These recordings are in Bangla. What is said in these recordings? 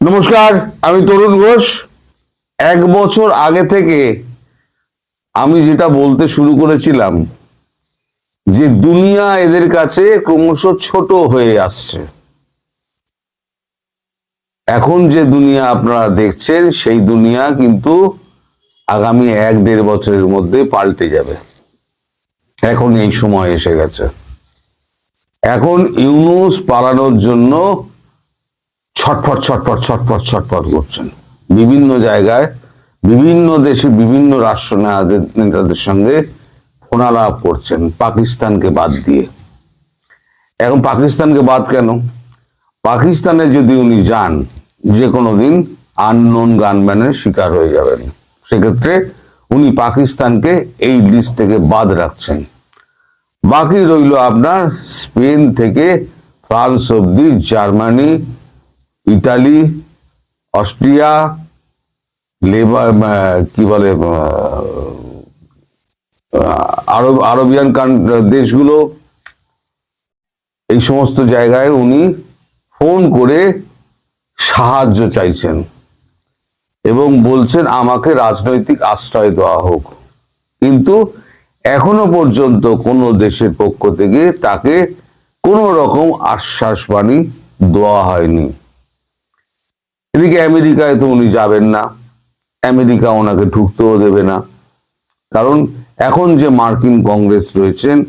নমস্কার, আমি তরুণ ঘোষ। এক বছর আগে থেকে আমি যেটা বলতে শুরু করেছিলাম যে দুনিয়া এদের কাছে ক্রমশ ছোট হয়ে আসছে। এখন যে দুনিয়া আপনারা দেখছেন, সেই দুনিয়া কিন্তু আগামী এক দেড় বছরের মধ্যে পাল্টে যাবে। এখন এই সময় এসে গেছে। এখন ইউনুস পালানোর জন্য ছটফট ছটফট ছটফট ছটফট করছেন। বিভিন্ন জায়গায়, বিভিন্ন দেশে, বিভিন্ন রাষ্ট্র নেতাদের- সঙ্গে ফোনালাপ করছেন পাকিস্তানকে বাদ দিয়ে। এখন পাকিস্তানকে বাদ কেন? পাকিস্তানে যদি উনি যান যে কোনো দিন আননোন গানম্যানের শিকার হয়ে যাবেন। সেক্ষেত্রে উনি পাকিস্তানকে এই লিস্ট থেকে বাদ রাখছেন। বাকি রইল আপনার স্পেন থেকে ফ্রান্স অব্দি জার্মানি ইটালি, অস্ট্রিয়া লেবার কি বলে আরব আরবিয়ান দেশগুলো, এই সমস্ত জায়গায় উনি ফোন করে সাহায্য চাইছেন এবং বলছেন, আমাকে রাজনৈতিক আশ্রয় দেওয়া হোক। কিন্তু এখনও পর্যন্ত কোনো দেশের পক্ষ থেকে তাকে কোনো রকম আশ্বাস বাণী দেওয়া হয়নি। এদিকে আমেরিকায় তো উনি যাবেন না। আমেরিকা ওনাকে ঢুকতেও দেবে না। কারণ এখন যে মার্কিন কংগ্রেস রয়েছেন,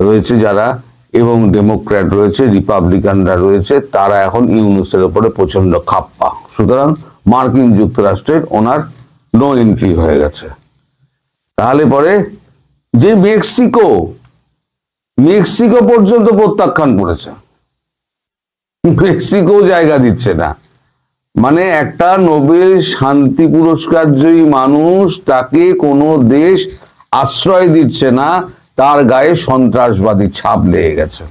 রয়েছে যারা, এবং ডেমোক্র্যাট রয়েছে, রিপাবলিকানরা রয়েছে, তারা এখন ইউনুসের ওপরে প্রচণ্ড খাপ্পা। সুতরাং মার্কিন যুক্তরাষ্ট্রের ওনার নো এন্ট্রি হয়ে গেছে। তাহলে পরে যে মেক্সিকো মেক্সিকো পর্যন্ত প্রত্যাখ্যান করেছে। মেক্সিকো জায়গা দিচ্ছে না। মানে একটা নোবেল শান্তি পুরস্কার জয়ী মানুষ তাকে কোনো দেশ আশ্রয় দিচ্ছে না, তার গায়ে সন্ত্রাসবাদী ছাপ লেগে গেছে।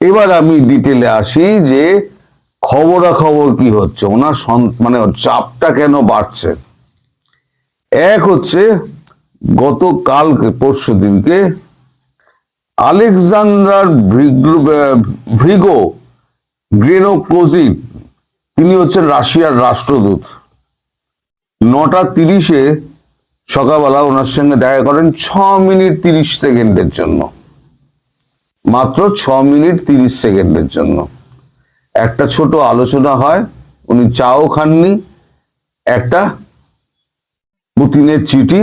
এবার আমি ডিটেলে আসি যে খবরাখবর কি হচ্ছে, ওনার মানে চাপটা কেন বাড়ছে। এক হচ্ছে, গতকালকে, পরশু দিনকে, আলেকজান্ডার ভ্রিগো গ্রেনোকোজিন তিনি হচ্ছেন রাশিয়ার রাষ্ট্রদূত। নটা তিরিশে সকালবেলা ওনার সঙ্গে দেখা করেন ছ মিনিট তিরিশ সেকেন্ডের জন্য। মাত্র ছ মিনিট তিরিশ সেকেন্ডের জন্য। একটা ছোট আলোচনা হয়, উনি চাও খাননি, একটা পুতিনের চিঠি,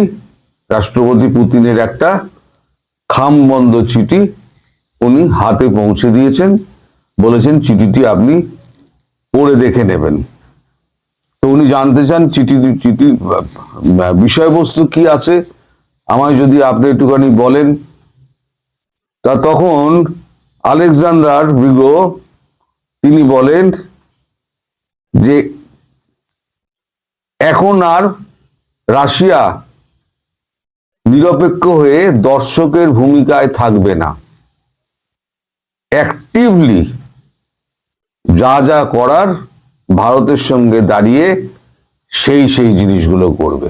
রাষ্ট্রপতি পুতিনের একটা খামবন্ধ চিঠি উনি হাতে পৌঁছে দিয়েছেন, বলেছেন চিঠিটি আপনি পড়ে দেখে নেবেন। তো উনি জানতে চান চিঠি চিঠি বিষয়বস্তু কি আছে। আমায় যদি আপনি একটুখানি বলেন, তা তখন আলেকজান্ডার ব্রিগো তিনি বলেন যে, এখন আর রাশিয়া নিরপেক্ষ হয়ে দর্শকের ভূমিকায় থাকবে না। অ্যাক্টিভলি যা যা করার ভারতের সঙ্গে দাঁড়িয়ে সেই সেই জিনিসগুলো করবে।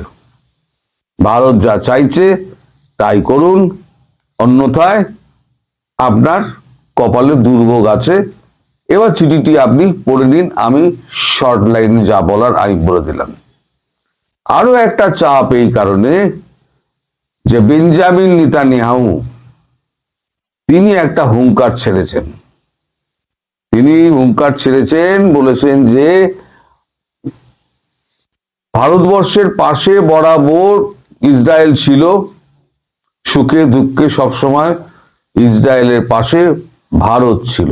ভারত যা চাইছে তাই করুন, অন্যথায় আপনার কপালে দুর্ভোগ আছে। এবার চিঠিটি আপনি পড়ে নিন, আমি শর্ট লাইনে যা বলার আমি বলে দিলাম। আরও একটা চাপ এই কারণে যে বেঞ্জামিন নিতানিয়াহু, তিনি একটা হুঙ্কার ছেড়েছেন। তিনি হুঙ্কার ছেড়েছেন, বলেছেন যে ভারতবর্ষের পাশে বরাবর ইসরায়েল ছিল, সুখে দুঃখে সবসময় ইসরায়েলের পাশে ভারত ছিল।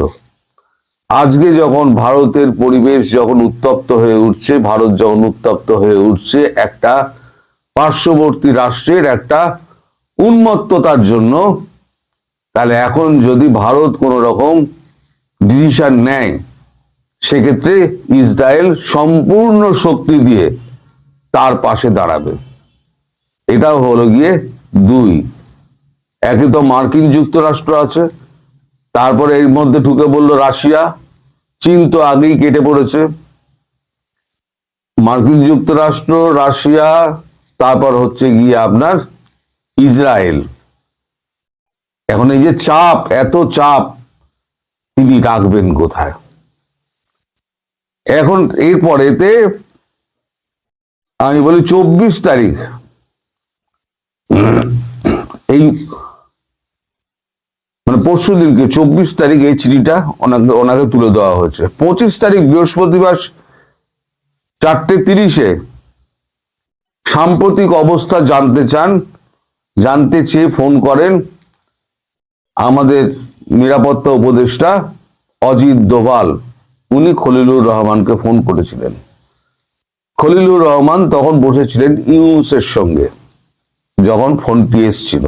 আজকে যখন ভারতের পরিবেশ যখন উত্তপ্ত হয়ে উঠছে, ভারত যখন উত্তপ্ত হয়ে উঠছে একটা পার্শ্ববর্তী রাষ্ট্রের একটা উন্মত্ততার জন্য, তাহলে এখন যদি ভারত কোনো রকম ডিসিশন নেয়, সেক্ষেত্রে ইসরায়েল সম্পূর্ণ শক্তি দিয়ে তার পাশে দাঁড়াবে। এটাও হলো গিয়ে দুই। একে তো মার্কিন যুক্তরাষ্ট্র আছে, তারপরে এর মধ্যে ঢুকে বলল রাশিয়া। চীন তো আগেই কেটে পড়েছে। মার্কিন যুক্তরাষ্ট্র, রাশিয়া, তারপর হচ্ছে গিয়ে আপনার ইসরায়েল। এখন এই যে চাপ, এত চাপ তিনি রাখবেন কোথায়? এখন এরপরেতে আমি বলি চব্বিশ তারিখ। এই মানে পরশু দিনকে চব্বিশ তারিখ এই চিঠিটা ওনাকে ওনাকে তুলে দেওয়া হয়েছে। পঁচিশ তারিখ বৃহস্পতিবার চারটে তিরিশে সাম্প্রতিক অবস্থা জানতে চান, জানতে চেয়ে ফোন করেন আমাদের নিরাপত্তা উপদেষ্টা অজিত দোভাল, উনি খলিলুর রহমানকে ফোন করেছিলেন। খলিলুর রহমান তখন বসেছিলেন ইউনুসের সঙ্গে, যখন ফোনটি এসছিল।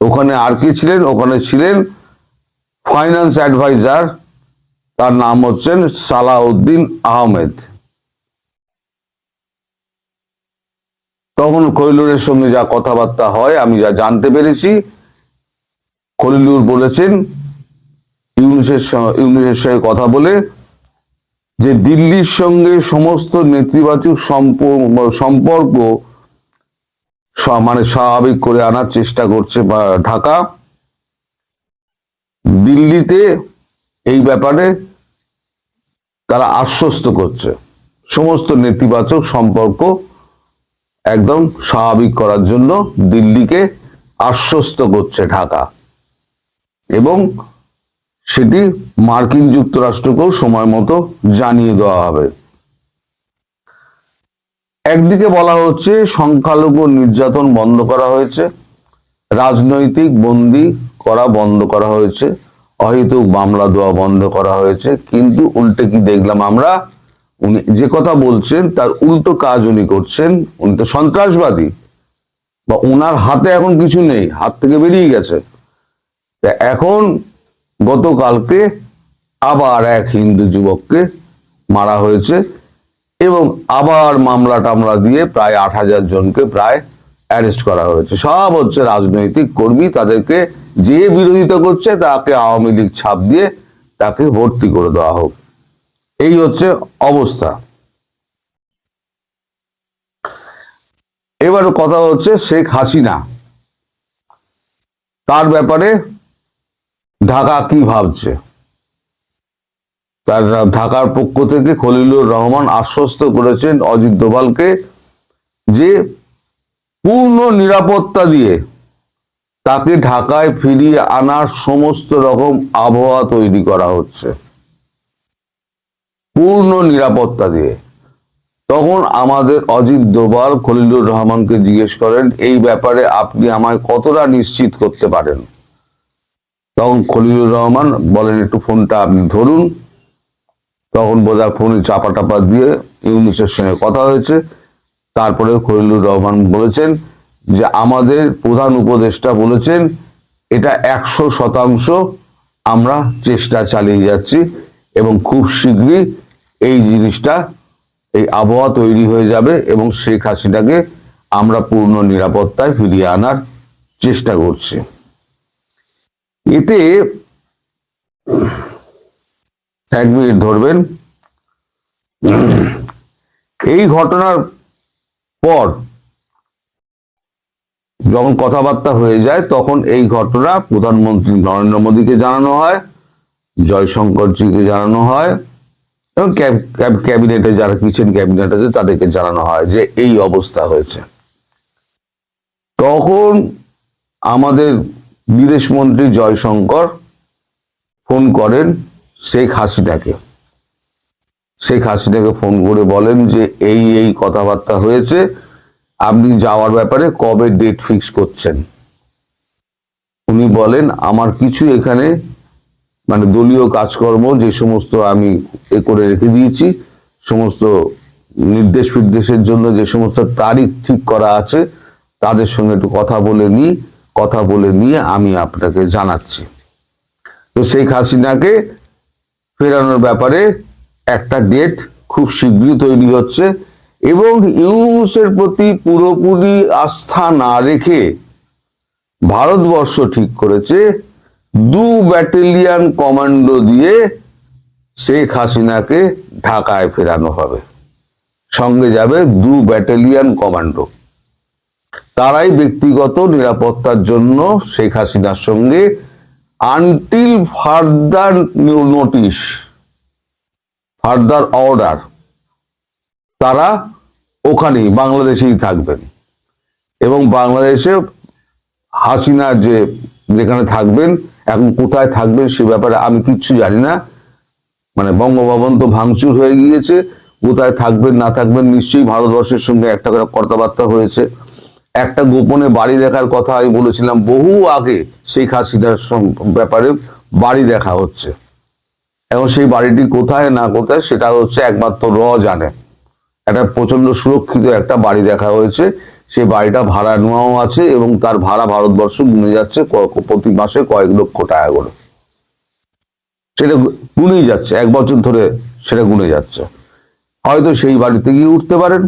ওখানে আর কি ছিলেন? ওখানে ছিলেন ফাইন্যান্স অ্যাডভাইজার, তার নাম হচ্ছেন সালাউদ্দিন আহমেদ। তখন খলিলুরের সঙ্গে যা কথাবার্তা হয়, আমি যা জানতে পেরেছি খলিলুর বলেছেন, ইউনুসের ইউনুসের সঙ্গে কথা বলে যে দিল্লির সঙ্গে সমস্ত নেতিবাচক সম্পর্ক মানে স্বাভাবিক করে আনার চেষ্টা করছে ঢাকা। দিল্লিতে এই ব্যাপারে তারা আশ্বস্ত করছে। সমস্ত নেতিবাচক সম্পর্ক একদম স্বাভাবিক করার জন্য দিল্লিকে আশ্বস্ত করছে ঢাকা। এবং সেটি মার্কিন যুক্তরাষ্ট্রকেও সময় মতো জানিয়ে দেওয়া হবে। একদিকে বলা হচ্ছে, সংখ্যালঘু নির্যাতন বন্ধ করা হয়েছে, রাজনৈতিক বন্দি করা বন্ধ করা হয়েছে, অহেতুক মামলা দেওয়া বন্ধ করা হয়েছে, কিন্তু উল্টে কি দেখলাম আমরা? উনি যে কথা বলছেন, তার উল্টো কাজ উনি করছেন, উনি তো সন্ত্রাসবাদী, বা ওনার হাতে এখন কিছু নেই, হাত থেকে বেরিয়ে গেছে। তা এখন গতকালকে আবার এক হিন্দু যুবককে মারা হয়েছে এবং আবার মামলা টামলা দিয়ে প্রায় আট হাজার জনকে প্রায় অ্যারেস্ট করা হয়েছে। সব হচ্ছে রাজনৈতিক কর্মী তাদেরকে যে বিরোধিতা করছে তাকে আওয়ামী লীগ ছাপ দিয়ে তাকে ভর্তি করে দেওয়া হোক। এই হচ্ছে অবস্থা। এবার কথা হচ্ছে শেখ হাসিনা। তার ব্যাপারে ঢাকা কি ভাবছে? তার ঢাকার পক্ষ থেকে খলিলুর রহমান আশ্বস্ত করেছেন অজিত দোভালকে যে পূর্ণ নিরাপত্তা দিয়ে তাকে ঢাকায় ফিরিয়ে আনার সমস্ত রকম আবহাওয়া তৈরি করা হচ্ছে। পূর্ণ নিরাপত্তা দিয়ে। তখন আমাদের অজিত দোভাল খলিলুর রহমানকে জিজ্ঞেস করেন, এই ব্যাপারে আপনি আমায় কতটা নিশ্চিত করতে পারেন? তখন খলিলুর রহমান বলেন, একটু ফোনটা আপনি ধরুন। তখন বোধহয় ফোনে চাপা টাপা দিয়ে ইউনিসের সঙ্গে কথা হয়েছে। তারপরে খলিলুর রহমান বলেছেন যে, আমাদের প্রধান উপদেষ্টা বলেছেন, এটা একশো শতাংশ আমরা চেষ্টা চালিয়ে যাচ্ছি এবং খুব শীঘ্রই এই জিনিসটা, এই আবহাওয়া তৈরি হয়ে যাবে এবং শেখ হাসিনাকে আমরা পূর্ণ নিরাপত্তায় ফিরিয়ে আনার চেষ্টা করছি। এতে এক মিনিট ধরবেন। এই ঘটনার পর যখন কথাবার্তা হয়ে যায়, তখন এই ঘটনা প্রধানমন্ত্রী নরেন্দ্র মোদীকে জানানো হয়, জয়শঙ্করজিকে জানানো হয়, এবং ক্যাব- ক্যাব- ক্যাবিনেটে যারা কিচেন ক্যাবিনেট আছে, তাদেরকে জানানো হয় যে এই অবস্থা হয়েছে। তখন আমাদের বিদেশমন্ত্রী জয়শঙ্কর ফোন করেন শেখ হাসিনাকে। শেখ হাসিনাকে ফোন করে বলেন যে এই এই কথাবার্তা হয়েছে, আপনি যাওয়ার ব্যাপারে কবে ডেট ফিক্স করছেন? উনি বলেন, আমার কিছু এখানে মানে দলীয় কাজকর্ম, যে সমস্ত আমি এ করে রেখে দিয়েছি, সমস্ত নির্দেশ ফির্দেশের জন্য যে সমস্ত তারিখ ঠিক করা আছে, তাদের সঙ্গে একটু কথা বলে নিই। কথা বলে নিয়ে আমি আপনাকে জানাচ্ছি। তো শেখ হাসিনাকে ফেরানোর ব্যাপারে একটা ডেট খুব শীঘ্রই তৈরি হচ্ছে এবং ইউনুসের প্রতি পুরোপুরি আস্থা না রেখে ভারতবর্ষ ঠিক করেছে দু ব্যাটালিয়ান কমান্ডো দিয়ে শেখ হাসিনাকে ঢাকায় ফেরানো হবে। সঙ্গে যাবে দু ব্যাটালিয়ান কমান্ডো তারাই ব্যক্তিগত নিরাপত্তার জন্য শেখ হাসিনার সঙ্গে until further notice further order তারা ওখানেই, বাংলাদেশেই থাকবেন। এবং বাংলাদেশে হাসিনার যে যেখানে থাকবেন, এখন কোথায় থাকবেন সে ব্যাপারে আমি কিচ্ছু জানি না। মানে বঙ্গভবন তো ভাঙচুর হয়ে গিয়েছে, কোথায় থাকবেন, না থাকবেন, নিশ্চয়ই ভারতবর্ষের সঙ্গে একটা করে কথাবার্তা হয়েছে। একটা গোপনে বাড়ি দেখার কথা আমি বলেছিলাম, বহু আগে শেখ হাসিনার ব্যাপারে বাড়ি দেখা হচ্ছে। এখন সেই বাড়িটি কোথায় না কোথায় সেটা হচ্ছে একমাত্র র জানে। একটা প্রচণ্ড সুরক্ষিত একটা বাড়ি দেখা হয়েছে, সেই বাড়িটা ভাড়া নেওয়াও আছে এবং তার ভাড়া ভারতবর্ষ গুনে যাচ্ছে প্রতি মাসে কয়েক লক্ষ টাকা করে। সেটা গুনেই যাচ্ছে, এক বছর ধরে সেটা গুনে যাচ্ছে। হয়তো সেই বাড়িতে গিয়ে উঠতে পারেন।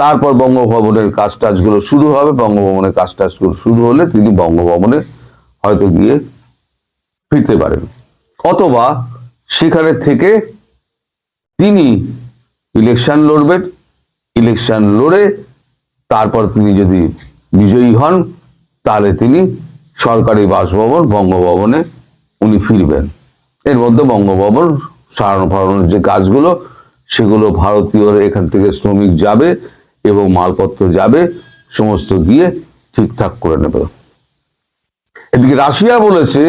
তারপর বঙ্গভবনের কাজ টাজগুলো শুরু হবে, বঙ্গভবনের কাজ টাজগুলো শুরু হলে তিনি বঙ্গভবনে হয়তো গিয়ে ফিরতে পারেন। অথবা সেখানে থেকে তিনি ইলেকশন লড়বেন ইলেকশন লড়ে তারপর তিনি যদি বিজয়ী হন, তাহলে তিনি সরকারি বাসভবন বঙ্গভবনে উনি ফিরবেন। এর মধ্যে বঙ্গভবন সারানো ফারানোর যে কাজগুলো, সেগুলো ভারতীয় এখান থেকে শ্রমিক যাবে এবং মালপত্র যাবে, সমস্ত গিয়ে ঠিকঠাক করে নেবে। এদিকে রাশিয়া বলেছে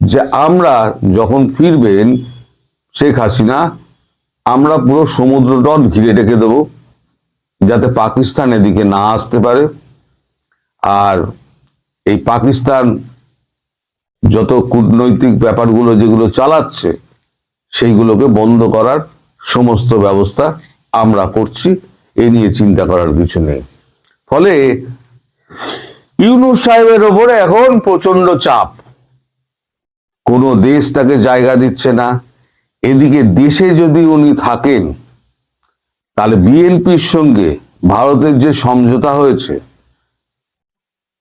যে, আমরা যখন ফিরবেন শেখ হাসিনা, আমরা পুরো সমুদ্র তট ঘিরে রেখে দেব, যাতে পাকিস্তান এদিকে না আসতে পারে। আর এই পাকিস্তান যত কূটনৈতিক ব্যাপারগুলো যেগুলো চালাচ্ছে, সেইগুলোকে বন্ধ করার সমস্ত ব্যবস্থা আমরা করছি। এ নিয়ে চিন্তা করার কিছু নেই। ফলে ইউনুস সাহেবের ওপরে এখন প্রচণ্ড চাপ। কোনো দেশ তাকে জায়গা দিচ্ছে না। এদিকে দেশে যদি উনি থাকেন, তাহলে বিএনপির সঙ্গে ভারতের যে সমঝোতা হয়েছে,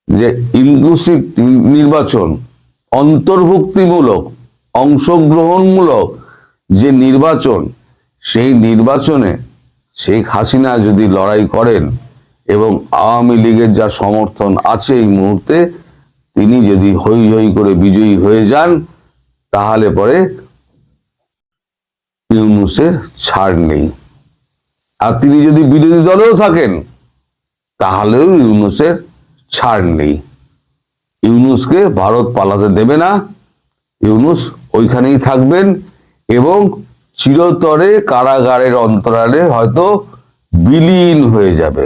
যে ইনক্লুসিভ নির্বাচন, অন্তর্ভুক্তিমূলক, অংশগ্রহণমূলক যে নির্বাচন, সেই নির্বাচনে শেখ হাসিনা যদি লড়াই করেন এবং আওয়ামী লীগের যা সমর্থন আছে এই মুহূর্তে, তিনি যদি হই হই করে বিজয়ী হয়ে যান, তাহলে পরে ইউনুসের ছাড় নেই। আর তিনি যদি বিরোধী দলেও থাকেন, তাহলেও ইউনুসের ছাড় নেই। ইউনুসকে ভারত পালাতে দেবে না। ইউনুস ওইখানেই থাকবেন এবং চিরতরে কারাগারের অন্তরালে হয়তো বিলীন হয়ে যাবে।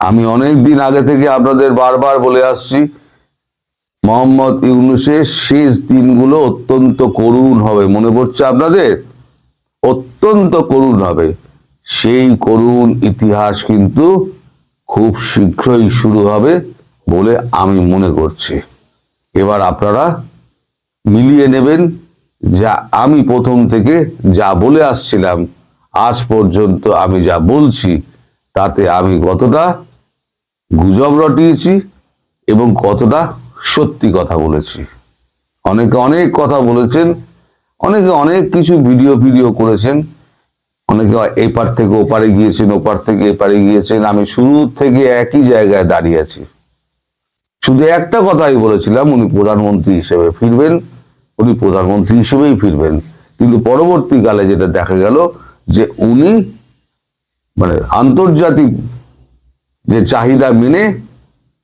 আমি অনেক দিন আগে থেকে আপনাদের বারবার বলে আসছি, মোহাম্মদ ইউনুসের শেষ দিনগুলো অত্যন্ত করুণ হবে। মনে পড়ছে আপনাদের? অত্যন্ত করুণ হবে। সেই করুণ ইতিহাস কিন্তু খুব শীঘ্রই শুরু হবে বলে আমি মনে করছি। এবার আপনারা মিলিয়ে নেবেন যা আমি প্রথম থেকে যা বলে আসছিলাম, আজ পর্যন্ত আমি যা বলছি, তাতে আমি কতটা গুজব রটিয়েছি এবং কতটা সত্যি কথা বলেছি। অনেকে অনেক কথা বলেছেন, অনেকে অনেক কিছু ভিডিও ভিডিও করেছেন, অনেকে এপার থেকে ওপারে গিয়েছেন, ওপার থেকে এপারে গিয়েছেন, আমি শুরু থেকে একই জায়গায় দাঁড়িয়ে আছি। শুধু একটা কথাই বলেছিলাম, উনি প্রধানমন্ত্রী হিসেবে ফিরবেন। উনি প্রধানমন্ত্রী হিসেবেই ফিরবেন। কিন্তু পরবর্তীকালে যেটা দেখা গেল যে উনি মানে আন্তর্জাতিক যে চাহিদা মেনে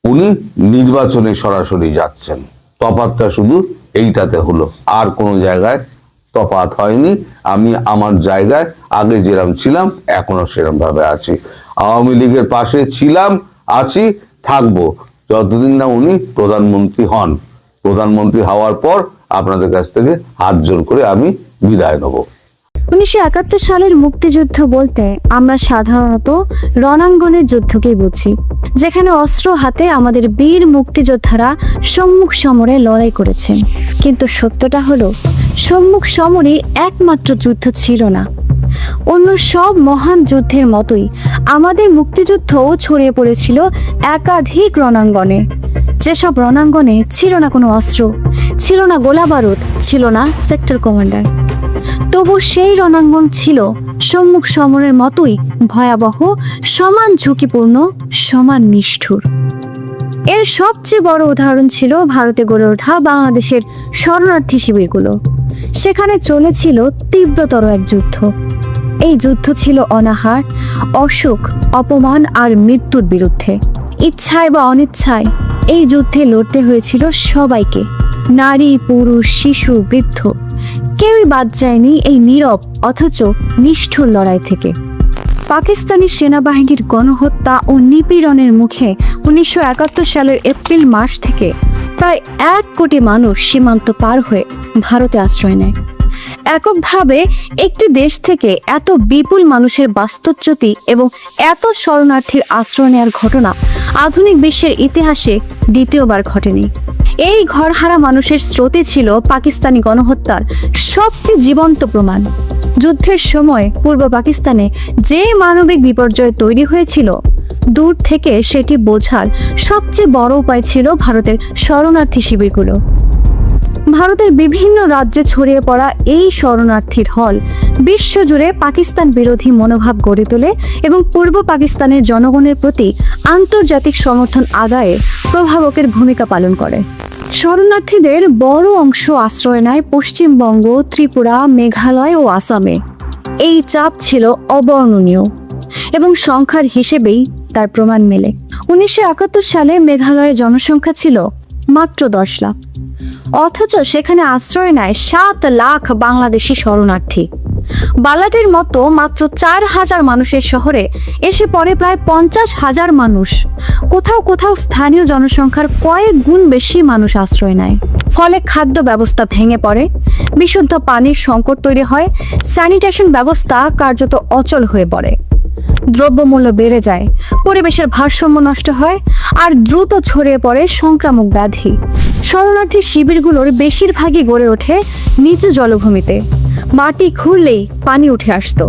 উনি নির্বাচনে সরাসরি যাচ্ছেন। তফাতটা শুধু এইটাতে হলো। আর কোনো জায়গায় তফাত হয়নি। আমি আমার জায়গায় আগে যেরকম ছিলাম এখনও সেরকম ভাবে আছি। আওয়ামী লীগের পাশে ছিলাম, আছি, থাকব। যতদিন না উনি প্রধানমন্ত্রী হন। প্রধানমন্ত্রী হওয়ার পর আপনাদের কাছ থেকে হাত জোর করে আমি বিদায় নেব। উনিশশো একাত্তর সালের মুক্তিযুদ্ধ বলতে আমরা সাধারণত রণাঙ্গনের যুদ্ধকেই বুঝি, যেখানে অস্ত্র হাতে আমাদের বীর মুক্তিযোদ্ধারা সম্মুখ সমরে লড়াই করেছেন। কিন্তু সত্যটা হলো, সম্মুখ সমরে একমাত্র যুদ্ধ ছিল না। অন্য সব মহান যুদ্ধের মতোই আমাদের মুক্তিযুদ্ধও ছড়িয়ে পড়েছিল একাধিক রণাঙ্গনে। যেসব রণাঙ্গনে ছিল না কোনো অস্ত্র, ছিল না গোলা বারুদ, ছিল না সেক্টর কমান্ডার। তবু সেই রণাঙ্গন ছিল সম্মুখ সমরের মতোই ভয়াবহ, সমান ঝুঁকিপূর্ণ, সমান নিষ্ঠুর। এর সবচেয়ে বড় উদাহরণ ছিল ভারতে গড়ে ওঠা বাংলাদেশের শরণার্থী শিবিরগুলো। সেখানে চলেছিল তীব্রতর এক যুদ্ধ। এই যুদ্ধ ছিল অনাহার, অসুখ, অপমান আর মৃত্যুর বিরুদ্ধে। ইচ্ছায় বা অনিচ্ছায়, এই যুদ্ধে লড়তে হয়েছিল সবাইকে, নারী, পুরুষ, শিশু, বৃদ্ধ। কেউই বাদ যায়নি এই নীরব, অথচ নিষ্ঠুর লড়াই থেকে। পাকিস্তানি সেনাবাহিনীর গণহত্যা ও নিপীড়নের মুখে উনিশশো একাত্তর সালের এপ্রিল মাস থেকে প্রায় এক কোটি মানুষ সীমান্ত পার হয়ে ভারতে আশ্রয় নেয়। এককভাবে একটি দেশ থেকে এত বিপুল মানুষের বাস্তুচ্যুতি এবং এত শরণার্থীর আশ্রয় নেওয়ার ঘটনা আধুনিক বিশ্বের ইতিহাসে দ্বিতীয়বার ঘটেনি। এই ঘরহারা মানুষের স্রোতে ছিল পাকিস্তানি গণহত্যার সবচেয়ে জীবন্ত প্রমাণ। যুদ্ধের সময় পূর্ব পাকিস্তানে যে মানবিক বিপর্যয় তৈরি হয়েছিল, দূর থেকে সেটি বোঝার সবচেয়ে বড় উপায় ছিল ভারতের শরণার্থী শিবিরগুলো। ভারতের বিভিন্ন রাজ্যে ছড়িয়ে পড়া এই শরণার্থীর হল বিশ্বজুড়ে পাকিস্তান বিরোধী মনোভাব গড়ে তোলে এবং পূর্ব পাকিস্তানের জনগণের প্রতি আন্তর্জাতিক সমর্থন আদায়ে প্রভাবকের ভূমিকা পালন করে। শরণার্থীদের বড় অংশ আশ্রয় নেয় পশ্চিমবঙ্গ, ত্রিপুরা, মেঘালয় ও আসামে। এই চাপ ছিল অবর্ণনীয় এবং সংখ্যার হিসেবেই তার প্রমাণ মেলে। উনিশশো একাত্তর সালে মেঘালয়ের জনসংখ্যা ছিল মাত্র দশ লাখ। অথচ সেখানে আশ্রয় নেয় সাত লাখ বাংলাদেশি শরণার্থী। বালাটের মতো মাত্র চার হাজার মানুষের শহরে এসে পড়ে প্রায় পঞ্চাশ হাজার মানুষ। কোথাও কোথাও স্থানীয় জনসংখ্যার কয়েক গুণ বেশি মানুষ আশ্রয় নেয়। ফলে খাদ্য ব্যবস্থা ভেঙে পড়ে, বিশুদ্ধ পানির সংকট তৈরি হয়, স্যানিটেশন ব্যবস্থা কার্যত অচল হয়ে পড়ে। দ্রব্যমূল্য বেড়ে যায়, পরিবেশের ভারসাম্য নষ্ট হয়, আর দ্রুত ছড়িয়ে পড়ে সংক্রামক ব্যাধি। শরণার্থী শিবিরগুলোর বেশিরভাগই গড়ে ওঠে নিচু জলভূমিতে। মাটি খুঁড়লেই পানি উঠে আসতো।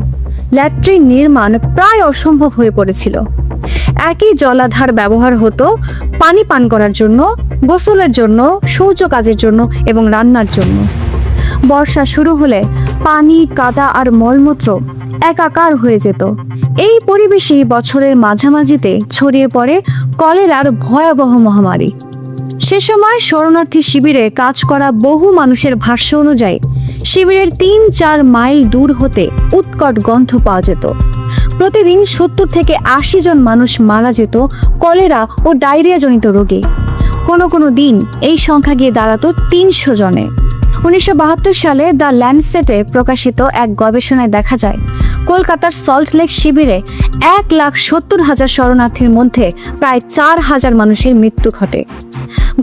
ল্যাট্রিন নির্মাণ প্রায় অসম্ভব হয়ে পড়েছিল। একই জলাধার ব্যবহার হতো পানি পান করার জন্য, গোসলের জন্য, শৌচ কাজের জন্য এবং রান্নার জন্য। বর্ষা শুরু হলে পানি, কাদা আর মলমূত্র একাকার হয়ে যেত। এই পরিবেশই বছরের মাঝামাঝিতে ছড়িয়ে পড়ে কলেরার ভয়াবহ মহামারী। সে সময় শরণার্থী শিবিরে কাজ করা বহু মানুষের ভাষ্য অনুযায়ী শিবিরের তিন চার মাইল দূর হতে উৎকট গন্ধ পাওয়া যেত। প্রতিদিন সত্তর থেকে আশি জন মানুষ মারা যেত কলেরা ও ডায়রিয়া জনিত রোগে। কোনো কোনো দিন এই সংখ্যা গিয়ে দাঁড়াতো তিনশো জনে। উনিশশো বাহাত্তর সালে দ্য ল্যান্ডসেটে প্রকাশিত এক গবেষণায় দেখা যায় কলকাতার সল্ট লেক শিবিরে এক লাখ সত্তর হাজার শরণার্থীর মধ্যে প্রায় চার হাজার মানুষের মৃত্যু ঘটে।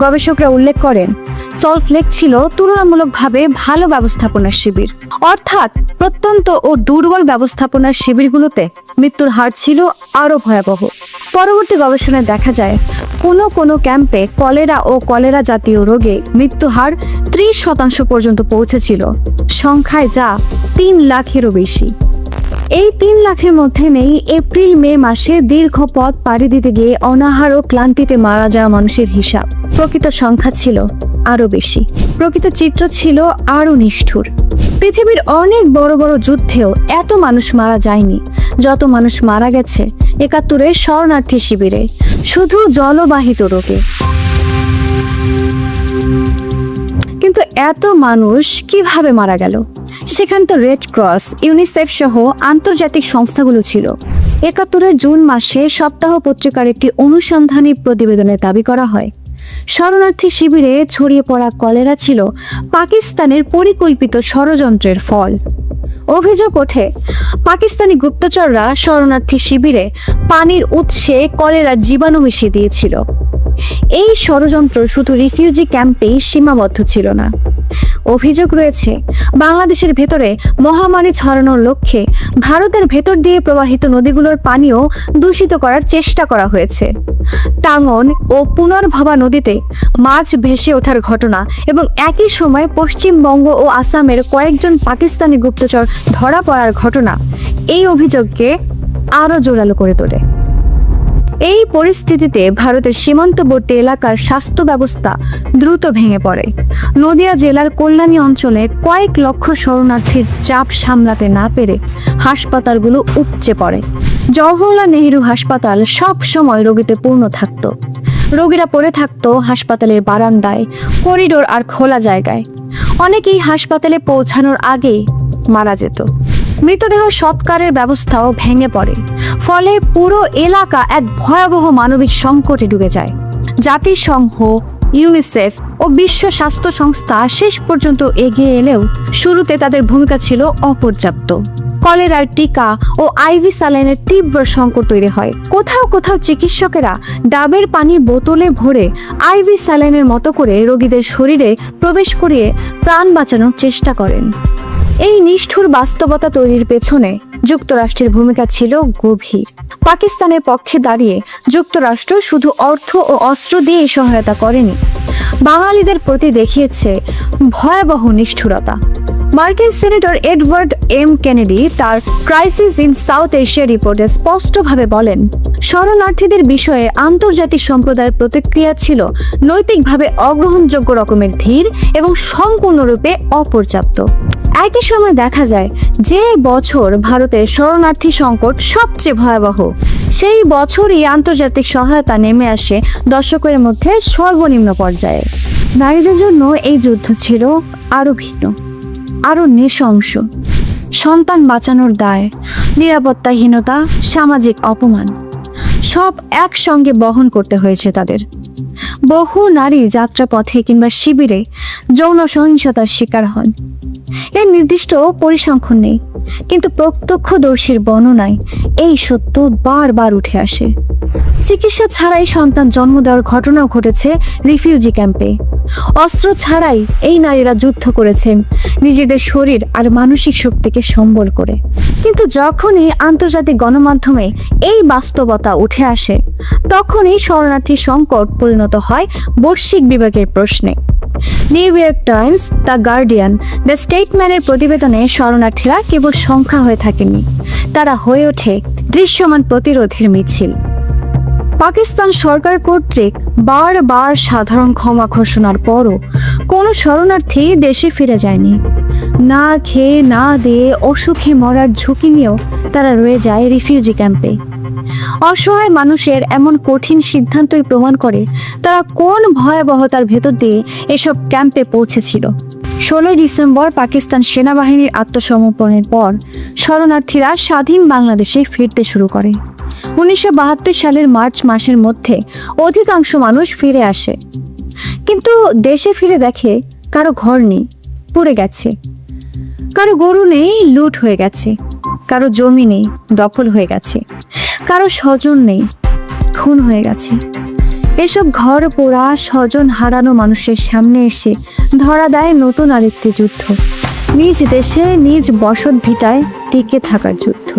গবেষকরা উল্লেখ করেন, সল্ট লেক ছিল তুলনামূলকভাবে ভালো ব্যবস্থাপনার শিবির। অর্থাৎ প্রত্যন্ত ও দুর্বল ব্যবস্থাপনার শিবিরগুলোতে মৃত্যুর হার ছিল আরও ভয়াবহ। পরবর্তী গবেষণায় দেখা যায়, কোনো কোনো ক্যাম্পে কলেরা ও কলেরা জাতীয় রোগে মৃত্যু হার ত্রিশ শতাংশ পর্যন্ত পৌঁছেছিল। সংখ্যায় যা তিন লাখেরও বেশি। এই তিন লাখের মধ্যে নেই এপ্রিল, মে মাসে দীর্ঘ পথ পাড়ি দিতে গিয়ে অনাহার ও ক্লান্তিতে মারা যাওয়া মানুষের হিসাব। প্রকৃত সংখ্যা ছিল আরও বেশি। প্রকৃত চিত্র ছিল আরও নিষ্ঠুর। পৃথিবীর অনেক বড় বড় যুদ্ধেও এত মানুষ মারা যায়নি। যত মানুষ মারা গেছে, একাত্তরের শরণার্থী শিবিরে, শুধু জলবাহিত রোগে। কিন্তু এত মানুষ কীভাবে মারা গেল? সেখানে তো রেড ক্রস ইউনিসেফ সহ আন্তর্জাতিক সংস্থাগুলো ছিল। একাত্তরের জুন মাসে সপ্তাহ পত্রিকার একটি অনুসন্ধানী প্রতিবেদনে দাবি করা হয়, শরণার্থী শিবিরে ছড়িয়ে পড়া কলেরা ছিল পাকিস্তানের পরিকল্পিত ষড়যন্ত্রের ফল। অভিযোগ ওঠে, পাকিস্তানি গুপ্তচররা শরণার্থী শিবিরে পানির উৎসে কলেরার জীবাণু মিশিয়ে দিয়েছিল। এই ষড়যন্ত্র শুধু রিফিউজি ক্যাম্পেই সীমাবদ্ধ ছিল না। অভিযোগ রয়েছে, বাংলাদেশের ভেতরে মহামারী ছড়ানোর লক্ষ্যে ভারতের ভেতর দিয়ে প্রবাহিত নদীগুলোর পানিও দূষিত করার চেষ্টা করা হয়েছে। টাঙ্গন ও পুনর্ভবা নদীতে মাছ ভেসে ওঠার ঘটনা এবং একই সময় পশ্চিমবঙ্গ ও আসামের কয়েকজন পাকিস্তানি গুপ্তচর ধরা পড়ার ঘটনা এই অভিযোগকে আরও জোরালো করে তোলে। এই পরিস্থিতিতে ভারতের সীমান্তবর্তী এলাকার স্বাস্থ্য ব্যবস্থা দ্রুত ভেঙে পড়ে। নদিয়া জেলার কল্যাণী অঞ্চলে কয়েক লক্ষ শরণার্থীর চাপ সামলাতে না পেরে হাসপাতালগুলো উপচে পড়ে। জওহরলাল নেহেরু হাসপাতাল সব সময় রোগীতে পূর্ণ থাকত। রোগীরা পড়ে থাকতো হাসপাতালের বারান্দায়, করিডোর আর খোলা জায়গায়। অনেকেই হাসপাতালে পৌঁছানোর আগেই মারা যেত। মৃতদেহ সৎকারের ব্যবস্থাও ভেঙে পড়ে। ফলে পুরো এলাকা এক ভয়াবহ মানবিক সংকটে ডুবে যায়। জাতিসংঘ, ইউনিসেফ ও বিশ্ব স্বাস্থ্য সংস্থা শেষ পর্যন্ত এগিয়ে এলেও শুরুতে তাদের ভূমিকা ছিল অপর্যাপ্ত। কলেরার টিকা ও আইভি স্যালাইনের তীব্র সংকট তৈরি হয়। কোথাও কোথাও চিকিৎসকেরা ডাবের পানি বোতলে ভরে আইভি স্যালাইনের মতো করে রোগীদের শরীরে প্রবেশ করিয়ে প্রাণ বাঁচানোর চেষ্টা করেন। এই নিষ্ঠুর বাস্তবতা তৈরির পেছনে যুক্তরাষ্ট্রের ভূমিকা ছিল গভীর। পাকিস্তানের পক্ষে দাঁড়িয়ে যুক্তরাষ্ট্র শুধু অর্থ ও অস্ত্র দিয়ে সহায়তা করেনি। বাঙালিদের প্রতি দেখিয়েছে ভয়াবহ নিষ্ঠুরতা। মার্কিন সিনেটর এডওয়ার্ড এম কেনেডি তার ক্রাইসিস ইন সাউথ এশিয়া রিপোর্টে স্পষ্টভাবে বলেন, শরণার্থীদের বিষয়ে আন্তর্জাতিক সম্প্রদায়ের প্রতিক্রিয়া ছিল নৈতিকভাবে অগ্রহণযোগ্য রকমের ধীর এবং সম্পূর্ণরূপে অপর্যাপ্ত। একই সময় দেখা যায় যে বছর ভারতের শরণার্থী সংকট সবচেয়ে ভয়াবহ। সেই বছরই আন্তর্জাতিক সহায়তা নেমে আসে দর্শকের মধ্যে সর্বনিম্ন পর্যায়ে। নারীদের জন্য এই যুদ্ধ ছিল আরও ভিন্ন আরও নৃশংস। সন্তান বাঁচানোর দায়, নিরাপত্তাহীনতা, সামাজিক অপমান, সব একসঙ্গে বহন করতে হয়েছে তাদের। বহু নারী যাত্রাপথে কিংবা শিবিরে যৌন সহিংসতার শিকার হন। এর নির্দিষ্ট পরিসংখ্যান নেই। কিন্তু প্রত্যক্ষদর্শীর বর্ণনায় এই সত্য বারবার উঠে আসে। চিকিৎসা ছাড়াই সন্তান জন্ম দেওয়ার ঘটনাও ঘটেছে রিফিউজি ক্যাম্পে। অস্ত্র ছাড়াই এই নারীরা যুদ্ধ করেছেন, নিজেদের শরীর আর মানসিক শক্তিকে সম্বল করে। কিন্তু যখনই আন্তর্জাতিক গণমাধ্যমে এই বাস্তবতা উঠে আসে, তখনই শরণার্থী সংকট পরিণত হয় বৈশ্বিক বিভাগের প্রশ্নে। New York Times, the Guardian, the স্টেটম্যানের প্রতিবেদনে শরণার্থীরা কেবল সংখ্যা হয়ে থাকেনি। তারা হয়ে ওঠে দৃশ্যমান প্রতিরোধের মিছিল। পাকিস্তান সরকার কর্তৃক বারবার সাধারণ ক্ষমা ঘোষণার পরও কোনো শরণার্থী দেশে ফিরে যায়নি। না খেয়ে না দিয়ে অসুখে মরার ঝুঁকি নিয়েও তারা রয়ে যায় রিফিউজি ক্যাম্পে। অসহায় মানুষের এমন কঠিন সিদ্ধান্তই প্রমাণ করে তারা কোন ভয়াবহতার ভেতর দিয়ে এসব ক্যাম্পে পৌঁছেছিল। ষোলোই ডিসেম্বর পাকিস্তান সেনাবাহিনীর আত্মসমর্পণের পর শরণার্থীরা স্বাধীন বাংলাদেশে ফিরতে শুরু করে। উনিশশো বাহাত্তর সালের মার্চ মাসের মধ্যে অধিকাংশ মানুষ ফিরে আসে। কিন্তু দেশে ফিরে দেখে কারও ঘর নেই, পুড়ে গেছে। কারও গরু নেই, লুট হয়ে গেছে। কারও জমি নেই, দখল হয়ে গেছে। কারও স্বজন নেই, খুন হয়ে গেছে। এসব ঘর, পোড়া, স্বজন হারানো মানুষের সামনে এসে ধরা দেয় নতুন আরেকটি যুদ্ধ। নিজ দেশে, নিজ বসত ভিটায় টিকে থাকার যুদ্ধ।